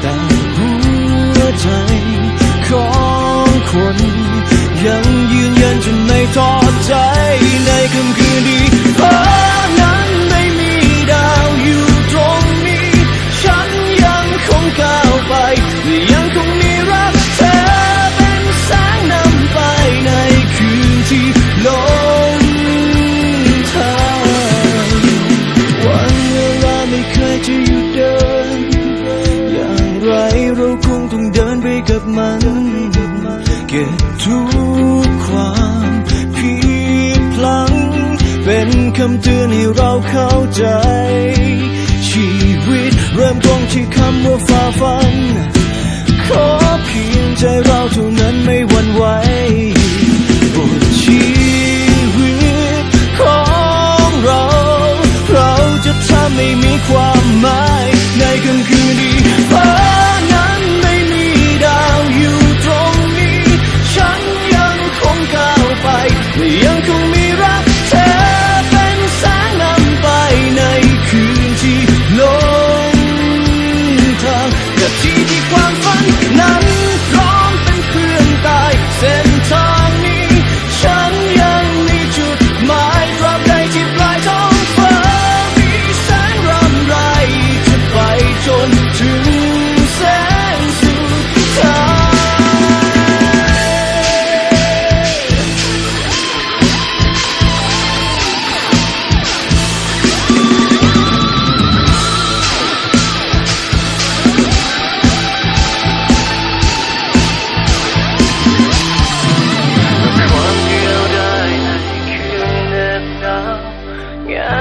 แต่หัวใจของคน ยังยืนยันจะไม่ท้อ กับมัน เก็บทุกความผิดพลัง เป็นคำเตือนให้เราเข้าใจ ชีวิตเริ่มต้นที่คำว่าฝ่าฟัน ขอเพียงใจเรา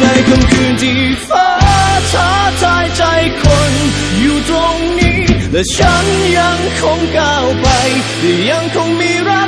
ในค่ำคืนที่ฟ้าท้าทายใจคนอยู่ตรงนี้ และฉันยังคงก้าวไป ยังคงมีรัก